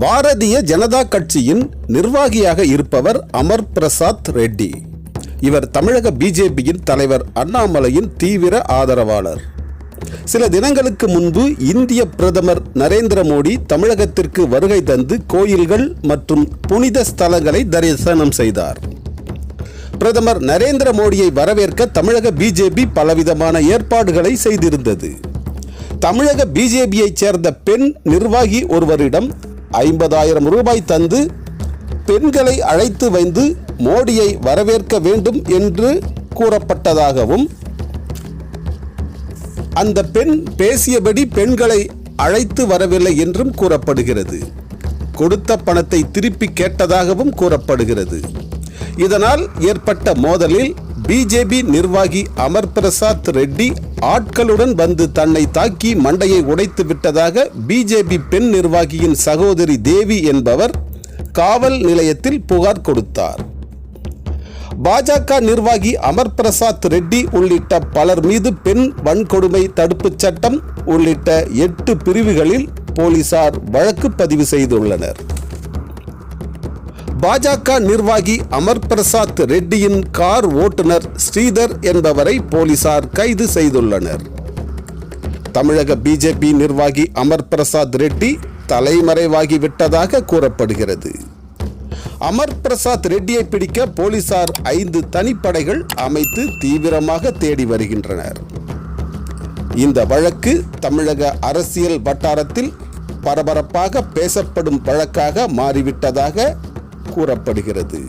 பாரதிய ஜனதா கட்சியின் நிர்வாகியாக இருப்பவர் அமர் பிரசாத் ரெட்டி. இவர் தமிழக பிஜேபியின் தலைவர் அண்ணாமலையின் தீவிர ஆதரவாளர். சில தினங்களுக்கு முன்பு இந்திய பிரதமர் நரேந்திர மோடி தமிழகத்திற்கு வருகை தந்து கோயில்கள் மற்றும் புனித ஸ்தலங்களை தரிசனம் செய்தார். பிரதமர் நரேந்திர மோடியை வரவேற்க தமிழக பிஜேபி பலவிதமான ஏற்பாடுகளை செய்திருந்தது. தமிழக பிஜேபியைச் சேர்ந்த பெண் நிர்வாகி ஒருவரிடம் ஐம்பதாயிரம் ரூபாய் தந்து பெண்களை அழைத்து வந்து மோடியை வரவேற்க வேண்டும் என்று கூறப்பட்டதாகவும் அந்த பெண் பேசியபடி பெண்களை அழைத்து வரவில்லை என்றும் கூறப்படுகிறது. கொடுத்த பணத்தை திருப்பி கேட்டதாகவும் கூறப்படுகிறது. இதனால் ஏற்பட்ட மோதலில் பிஜேபி நிர்வாகி அமர் பிரசாத் ரெட்டி ஆட்களுடன் வந்து தன்னை தாக்கி மண்டையை உடைத்து விட்டதாக பிஜேபி பெண் நிர்வாகியின் சகோதரி தேவி என்பவர் காவல் நிலையத்தில் புகார் கொடுத்தார். பாஜக நிர்வாகி அமர் பிரசாத் ரெட்டி உள்ளிட்ட பலர் மீது பெண் வன்கொடுமை தடுப்புச் சட்டம் உள்ளிட்ட எட்டு பிரிவுகளில் போலீசார் வழக்கு பதிவு செய்துள்ளனர். பாஜக நிர்வாகி அமர் பிரசாத் ரெட்டியின் கார் ஓட்டுநர் ஸ்ரீதர் என்பவரை போலீசார் கைது செய்துள்ளனர். தமிழக பிஜேபி நிர்வாகி அமர் பிரசாத் ரெட்டி தலைமறைவாகி விட்டதாக கூறப்படுகிறது. அமர் பிரசாத் ரெட்டியை பிடிக்க போலீசார் ஐந்து தனிப்படைகள் அமைத்து தீவிரமாக தேடி வருகின்றனர். இந்த வழக்கு தமிழக அரசியல் வட்டாரத்தில் பரபரப்பாக பேசப்படும் வழக்காக மாறிவிட்டதாக கூறப்படுகிறது.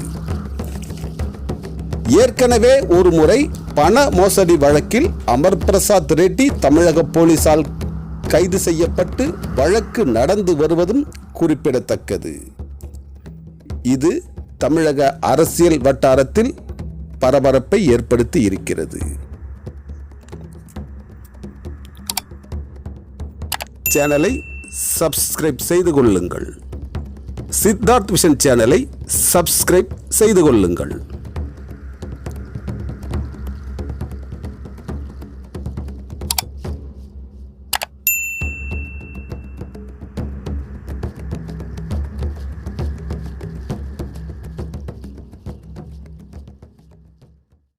ஏற்கனவே ஒரு முறை பண மோசடி வழக்கில் அமர் பிரசாத் ரெட்டி தமிழக போலீசால் கைது செய்யப்பட்டு வழக்கு நடந்து வருவதும் குறிப்பிடத்தக்கது. இது தமிழக அரசியல் வட்டாரத்தில் பரபரப்பை ஏற்படுத்தி இருக்கிறது. சேனலை சப்ஸ்கிரைப் செய்து கொள்ளுங்கள். சித்தார்த் விஷன் சேனலை சப்ஸ்கிரைப் செய்து கொள்ளுங்கள்.